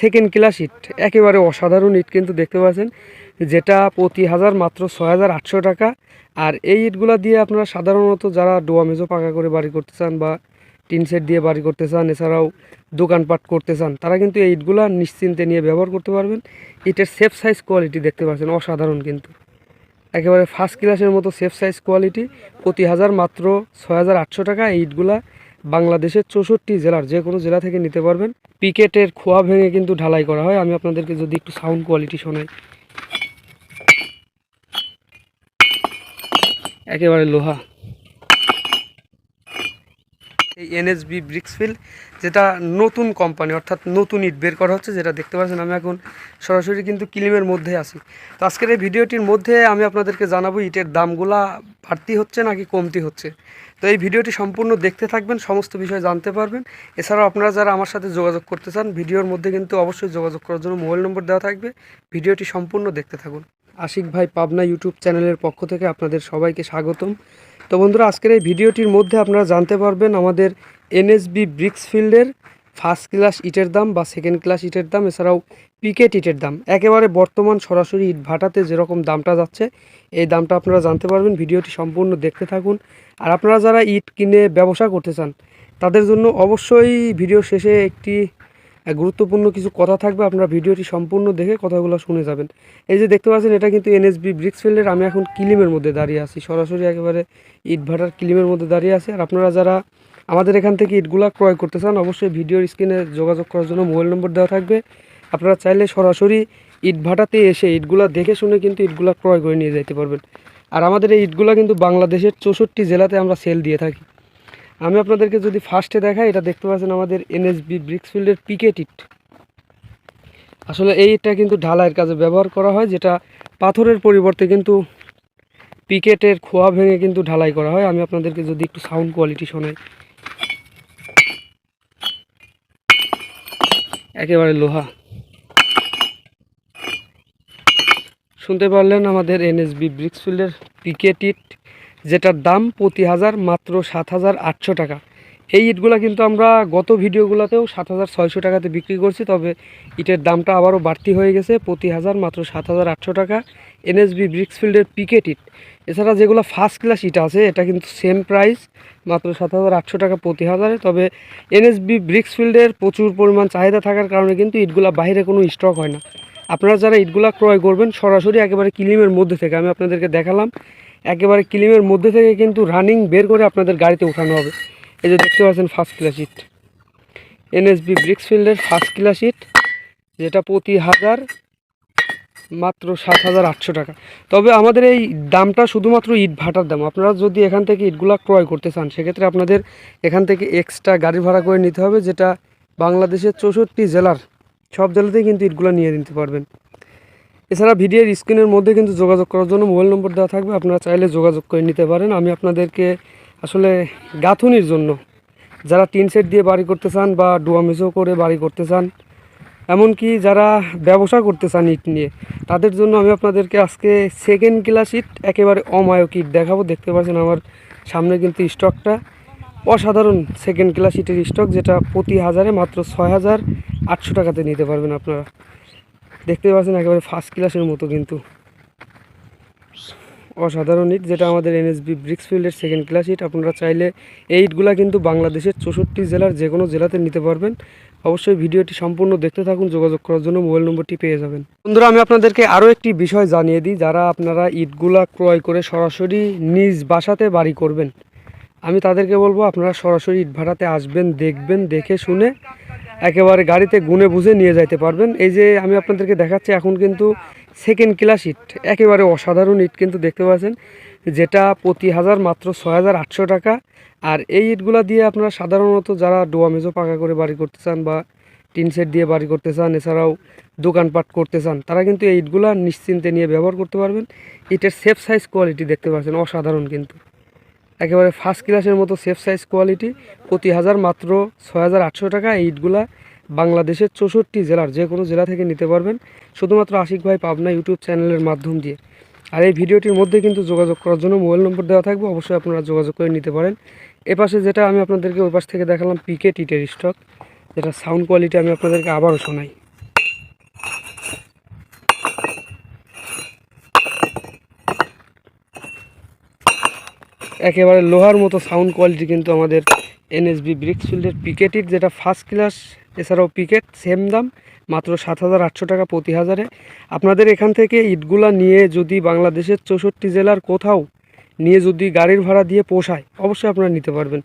Second class ইট একেবারে অসাধারণ ইট কিন্তু দেখতে পাচ্ছেন, যেটা প্রতি হাজার মাত্র ছয় হাজার আটশো টাকা। আর এই ইটগুলো দিয়ে আপনারা সাধারণত যারা ডোয়া মেজো পাকা করে বাড়ি করতে চান বা টিন সেট দিয়ে বাড়ি করতে চান, এছাড়াও দোকানপাট করতে চান, তারা কিন্তু এই ইটগুলো নিশ্চিন্তে নিয়ে ব্যবহার করতে পারবেন। ইটের সেফ সাইজ কোয়ালিটি দেখতে পাচ্ছেন, অসাধারণ কিন্তু। একেবারে ফার্স্ট ক্লাসের মতো সেফ সাইজ কোয়ালিটি প্রতি হাজার মাত্র ছয় হাজার আটশো টাকা এই ইটগুলা বাংলাদেশের চৌষট্টি জেলার যে কোনো জেলা থেকে নিতে পারবেন। পিকেটের খোয়া ভেঙে কিন্তু ঢালাই করা হয়। আমি আপনাদেরকে যদি একটু সাউন্ড কোয়ালিটি শোনাই। একেবারে লোহা। এই এনএসবি ব্রিক্সফিল যেটা নতুন কোম্পানি অর্থাৎ নতুন ইট বের করা হচ্ছে, যেটা দেখতে পাচ্ছেন আমি এখন সরাসরি কিন্তু কিলিমের মধ্যে আছি। তো আজকের এই ভিডিওটির মধ্যে আমি আপনাদেরকে জানাব, ইটের দামগুলা বাড়তি হচ্ছে নাকি কমতি হচ্ছে? তো এই ভিডিওটি সম্পূর্ণ দেখতে থাকবেন, সমস্ত বিষয় জানতে পারবেন। এছাড়াও আপনারা যারা আমার সাথে যোগাযোগ করতে চান, ভিডিওর মধ্যে কিন্তু অবশ্যই যোগাযোগ করার জন্য মোবাইল নম্বর দেওয়া থাকবে। ভিডিওটি সম্পূর্ণ দেখতে থাকুন। আশিক ভাই, পাবনা ইউটিউব চ্যানেলের পক্ষ থেকে আপনাদের সবাইকে স্বাগতম। তো বন্ধুরা, আজকের এই ভিডিওটির মধ্যে আপনারা জানতে পারবেন আমাদের এনএসবি ব্রিক্স ফিল্ডের ফার্স্ট ক্লাস ইটের দাম বা সেকেন্ড ক্লাস ইটের দাম, এছাড়াও পিকেট ইটের দাম। একেবারে বর্তমান সরাসরি ইট ভাটাতে যেরকম দামটা যাচ্ছে, এই দামটা আপনারা জানতে পারবেন। ভিডিওটি সম্পূর্ণ দেখতে থাকুন। আর আপনারা যারা ইট কিনে ব্যবসা করতে চান, তাদের জন্য অবশ্যই ভিডিও শেষে একটি গুরুত্বপূর্ণ কিছু কথা থাকবে। আপনারা ভিডিওটি সম্পূর্ণ দেখে কথাগুলো শুনে যাবেন। এই যে দেখতে পাচ্ছেন, এটা কিন্তু এনএসবি ব্রিক্সফিল্ডের। আমি এখন কিলিমের মধ্যে দাঁড়িয়ে আছি। সরাসরি একেবারে ইট ভাটার কিলিমের মধ্যে দাঁড়িয়ে আছি। আর আপনারা যারা আমাদের এখান থেকে ইটগুলা ক্রয় করতে চান, অবশ্যই ভিডিওর স্ক্রিনে যোগাযোগ করার জন্য মোবাইল নম্বর দেওয়া থাকবে। আপনারা চাইলে সরাসরি ইট ভাটাতে এসে ইটগুলা দেখে শুনে কিন্তু ইটগুলা ক্রয় করে নিয়ে যেতে পারবেন। আর আমাদের এই ইটগুলা কিন্তু বাংলাদেশের চৌষট্টি জেলাতে আমরা সেল দিয়ে থাকি। আমি আপনাদেরকে যদি ফার্স্টে দেখাই, এটা দেখতে পাচ্ছেন আমাদের এনএসবি ব্রিক্সফিল্ডের পিকেট ইট। আসলে এই ইটটা কিন্তু ঢালাইয়ের কাজে ব্যবহার করা হয়, যেটা পাথরের পরিবর্তে কিন্তু পিকেটের খোয়া ভেঙে কিন্তু ঢালাই করা হয়। আমি আপনাদেরকে যদি একটু সাউন্ড কোয়ালিটি শোনাই। একেবারে লোহা। শুনতে পারলেন আমাদের এনএসবি ব্রিক্সফিল্ডের পিকেটিট, যেটার দাম প্রতি হাজার মাত্র সাত হাজার আটশো টাকা। এই ইটগুলো কিন্তু আমরা গত ভিডিওগুলোতেও সাত হাজার ছয়শো টাকাতে বিক্রি করছি, তবে ইটের দামটা আবারও বাড়তি হয়ে গেছে, প্রতি হাজার মাত্র সাত হাজার আটশো টাকা। এনএসবি ব্রিক্সফিল্ডের পিকেট ইট। এছাড়া যেগুলো ফার্স্ট ক্লাস ইট আছে, এটা কিন্তু সেম প্রাইস মাত্র সাত হাজার আটশো টাকা প্রতি হাজারে। তবে এনএসবি ব্রিক্সফিল্ডের প্রচুর পরিমাণ চাহিদা থাকার কারণে কিন্তু ইটগুলা বাইরে কোনো স্টক হয় না। আপনারা যারা ইটগুলা ক্রয় করবেন, সরাসরি একেবারে কিলিমের মধ্যে থেকে আমি আপনাদেরকে দেখালাম। একেবারে কিলিমের মধ্যে থেকে কিন্তু রানিং বের করে আপনাদের গাড়িতে উঠানো হবে। এই যে দেখতে পাচ্ছেন ফার্স্ট ক্লাস ইট এনএসবি ব্রিক্সফিল্ডের ফার্স্ট ক্লাস ইট যেটা প্রতি হাজার মাত্র সাত হাজার আটশো টাকা। তবে আমাদের এই দামটা শুধুমাত্র ইট ভাটার দাম। আপনারা যদি এখান থেকে ইটগুলা ক্রয় করতে চান, সেক্ষেত্রে আপনাদের এখান থেকে এক্সট্রা গাড়ি ভাড়া করে নিতে হবে, যেটা বাংলাদেশের চৌষট্টি জেলার সব জেলাতেই কিন্তু ইটগুলো নিয়ে নিতে পারবেন। এছাড়া ভিডিওর স্ক্রিনের মধ্যে কিন্তু যোগাযোগ করার জন্য মোবাইল নম্বর দেওয়া থাকবে। আপনারা চাইলে যোগাযোগ করে নিতে পারেন। আমি আপনাদেরকে আসলে গাঁথুনির জন্য। যারা টিন সেট দিয়ে বাড়ি করতে চান বা ডুয়ামেজো করে বাড়ি করতে চান, এমনকি যারা ব্যবসা করতে চান ইট নিয়ে, তাদের জন্য আমি আপনাদেরকে আজকে সেকেন্ড ক্লাস ইট একেবারে অমায়ক ইট দেখাবো। দেখতে পাচ্ছেন আমার সামনে কিন্তু স্টকটা। অসাধারণ সেকেন্ড ক্লাস ইটের স্টক, যেটা প্রতি হাজারে মাত্র ছয় হাজার আটশো টাকাতে নিতে পারবেন আপনারা। দেখতে পাচ্ছেন একেবারে ফার্স্ট ক্লাসের মতো কিন্তু। অসাধারণ ইট যেটা আমাদের এনএসবি ব্রিক্সফিল্ডের সেকেন্ড ক্লাস ইট আপনারা চাইলে এই ইটগুলা কিন্তু বাংলাদেশের চৌষট্টি জেলার যে কোনো জেলাতে নিতে পারবেন। অবশ্যই ভিডিওটি সম্পূর্ণ দেখতে থাকুন, যোগাযোগ করার জন্য মোবাইল নম্বরটি পেয়ে যাবেন। বন্ধুরা, আমি আপনাদেরকে আরও একটি বিষয় জানিয়ে দিই, যারা আপনারা ইটগুলা ক্রয় করে সরাসরি নিজ বাসাতে বাড়ি করবেন, আমি তাদেরকে বলব আপনারা সরাসরি ইট ভাড়াতে আসবেন, দেখবেন, দেখে শুনে একেবারে গাড়িতে গুনে বুঝে নিয়ে যাইতে পারবেন। এই যে আমি আপনাদেরকে দেখাচ্ছি, এখন কিন্তু সেকেন্ড ক্লাস ইট একেবারে অসাধারণ ইট কিন্তু দেখতে পাচ্ছেন, যেটা প্রতি হাজার মাত্র ছয় হাজার আটশো টাকা। আর এই ইটগুলা দিয়ে আপনারা সাধারণত যারা ডোয়া মেজো পাকা করে বাড়ি করতে চান বা টিন সেট দিয়ে বাড়ি করতে চান, এছাড়াও দোকানপাট করতে চান, তারা কিন্তু এই ইটগুলা নিশ্চিন্তে নিয়ে ব্যবহার করতে পারবেন। ইটের সেফ সাইজ কোয়ালিটি দেখতে পাচ্ছেন, অসাধারণ কিন্তু। একেবারে ফার্স্ট ক্লাসের মতো সেফ সাইজ কোয়ালিটি প্রতি হাজার মাত্র ছয় হাজার আটশো টাকা এই ইটগুলা বাংলাদেশের চৌষট্টি জেলার যে কোনো জেলা থেকে নিতে পারবেন। শুধুমাত্র আশিক ভাই পাবনা ইউটিউব চ্যানেলের মাধ্যম দিয়ে। আর এই ভিডিওটির মধ্যে কিন্তু যোগাযোগ করার জন্য মোবাইল নম্বর দেওয়া থাকবে, অবশ্যই আপনারা যোগাযোগ করে নিতে পারেন। এপাশে যেটা আমি আপনাদেরকে ওই পাশ থেকে দেখালাম পিকে টিটের স্টক যেটা সাউন্ড কোয়ালিটি আমি আপনাদেরকে আবারও শোনাই। একেবারে লোহার মতো সাউন্ড কোয়ালিটি কিন্তু আমাদের এনএসবি ব্রিক্সফিল্ডের পিকেটির যেটা ফার্স্ট ক্লাস এছাড়াও পিকেট সেম দাম মাত্র সাত হাজার আটশো টাকা প্রতি হাজারে। আপনাদের এখান থেকে ইটগুলা নিয়ে যদি বাংলাদেশের চৌষট্টি জেলার কোথাও নিয়ে যদি গাড়ির ভাড়া দিয়ে পোষায় অবশ্যই আপনারা নিতে পারবেন।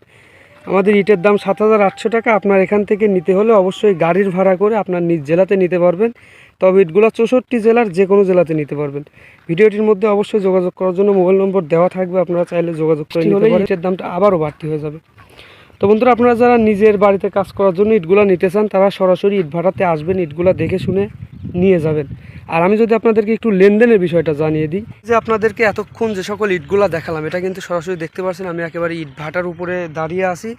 আমাদের ইটের দাম সাত হাজার আটশো টাকা আপনার এখান থেকে নিতে হলে অবশ্যই গাড়ির ভাড়া করে আপনার নিজ জেলাতে নিতে পারবেন। তবে ইটগুলো চৌষট্টি জেলার যে কোনো জেলাতে নিতে পারবেন। ভিডিওটির মধ্যে অবশ্যই যোগাযোগ করার জন্য মোবাইল নম্বর দেওয়া থাকবে আপনারা চাইলে যোগাযোগ করে নিতে পারেন। ইটের দামটা আবারও বাড়তি হয়ে যাবে। তো বন্ধুরা, আপনারা যারা নিজের বাড়িতে কাজ করার জন্য ইটগুলো নিতে চান, তারা সরাসরি ইট ভাড়াতে আসবেন, ইটগুলো দেখে শুনে নিয়ে যাবেন। আর আমি যদি আপনাদেরকে একটু লেনদেনের বিষয়টা জানিয়ে দিই, যে আপনাদেরকে এতক্ষণ যে সকল ইটগুলা দেখালাম, এটা কিন্তু সরাসরি দেখতে পাচ্ছেন আমি একেবারে ইট ভাটার উপরে দাঁড়িয়ে আছি।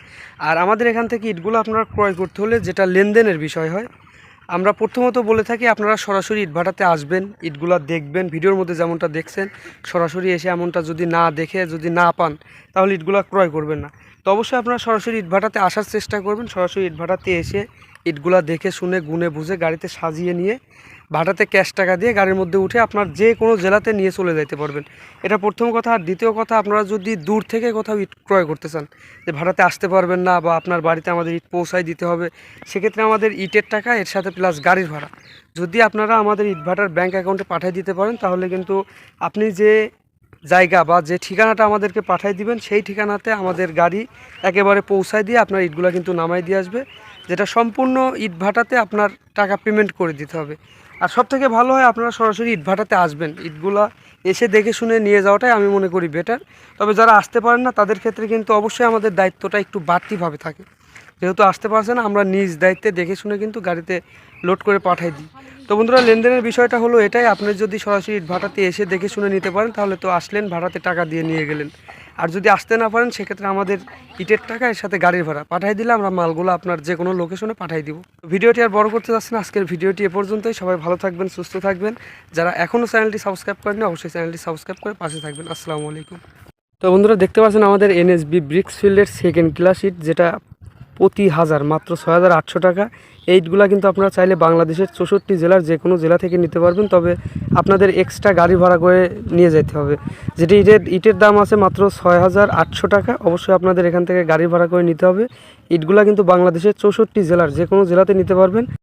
আর আমাদের এখান থেকে ইটগুলো আপনারা ক্রয় করতে হলে যেটা লেনদেনের বিষয় হয় আমরা প্রথমত বলে থাকি, আপনারা সরাসরি ইট ভাটাতে আসবেন, ইটগুলা দেখবেন, ভিডিওর মধ্যে যেমনটা দেখছেন, সরাসরি এসে এমনটা যদি না দেখে, যদি না পান, তাহলে ইটগুলা ক্রয় করবেন না। তো অবশ্যই আপনারা সরাসরি ইট ভাটাতে আসার চেষ্টা করবেন, সরাসরি ইট ভাটাতে এসে ইটগুলা দেখে, শুনে, গুনে, বুঝে গাড়িতে সাজিয়ে নিয়ে ভাড়াতে ক্যাশ টাকা দিয়ে গাড়ির মধ্যে উঠে আপনার যে কোনো জেলাতে নিয়ে চলে যেতে পারবেন। এটা প্রথম কথা। আর দ্বিতীয় কথা, আপনারা যদি দূর থেকে কোথাও ইট ক্রয় করতে চান, যে ভাড়াতে আসতে পারবেন না বা আপনার বাড়িতে আমাদের ইট পৌঁছায় দিতে হবে, সেক্ষেত্রে আমাদের ইটের টাকা, এর সাথে প্লাস গাড়ির ভাড়া। যদি আপনারা আমাদের ইট ভাটার ব্যাঙ্ক অ্যাকাউন্টে পাঠিয়ে দিতে পারেন, তাহলে কিন্তু আপনি যে জায়গা বা যে ঠিকানাটা আমাদেরকে পাঠিয়ে দিবেন, সেই ঠিকানাতে আমাদের গাড়ি একেবারে পৌঁছায় দিয়ে আপনার ইটগুলো কিন্তু নামাই দিয়ে আসবে, যেটা সম্পূর্ণ ইট ভাটাতে আপনার টাকা পেমেন্ট করে দিতে হবে। আর সব থেকে ভালো হয় আপনারা সরাসরি ইট ভাটাতে আসবেন। ইটগুলা এসে দেখে শুনে নিয়ে যাওয়াটাই আমি মনে করি বেটার তবে যারা আসতে পারেন না, তাদের ক্ষেত্রে কিন্তু অবশ্যই আমাদের দায়িত্বটা একটু বাড়তিভাবে থাকে। যেহেতু আসতে পারছে না আমরা নিজ দায়িত্বে দেখে শুনে কিন্তু গাড়িতে লোড করে পাঠাই দিই। তো বন্ধুরা, লেনদেনের বিষয়টা হলো এটাই। আপনি যদি সরাসরি ইট ভাটাতে এসে দেখে শুনে নিতে পারেন, তাহলে তো আসলেন, ভাড়াতে টাকা দিয়ে নিয়ে গেলেন। আর যদি আসতে না পারেন, সেক্ষেত্রে আমাদের ইটের টাকা এর সাথে গাড়ির ভাড়া। পাঠাই দিলে আমরা মালগুলো আপনার যে কোনো লোকেশনে পাঠাই দিব। ভিডিওটি আর বড় করতে যাচ্ছেন আজকের ভিডিওটি এ পর্যন্তই। সবাই ভালো থাকবেন, সুস্থ থাকবেন। যারা এখনও চ্যানেলটি সাবস্ক্রাইব করেনি অবশ্যই চ্যানেলটি সাবস্ক্রাইব করে পাশে থাকবেন। আসসালামু আলাইকুম। তো বন্ধুরা, দেখতে পাচ্ছেন আমাদের এনএসবি ব্রিক্স ফিল্ডের সেকেন্ড ক্লাস ইট যেটা প্রতি হাজার, মাত্র ছয় হাজার আটশো টাকা। এইটগুলা কিন্তু আপনারা চাইলে বাংলাদেশের চৌষট্টি জেলার যে কোনো জেলা থেকে নিতে পারবেন, তবে আপনাদের এক্সট্রা গাড়ি ভাড়া করে নিয়ে যেতে হবে। যেটি ইটের ইটের দাম আছে মাত্র ছয় হাজার আটশো টাকা, অবশ্যই আপনাদের এখান থেকে গাড়ি ভাড়া করে নিতে হবে। ইটগুলা কিন্তু বাংলাদেশের চৌষট্টি জেলার যে কোনো জেলাতে নিতে পারবেন।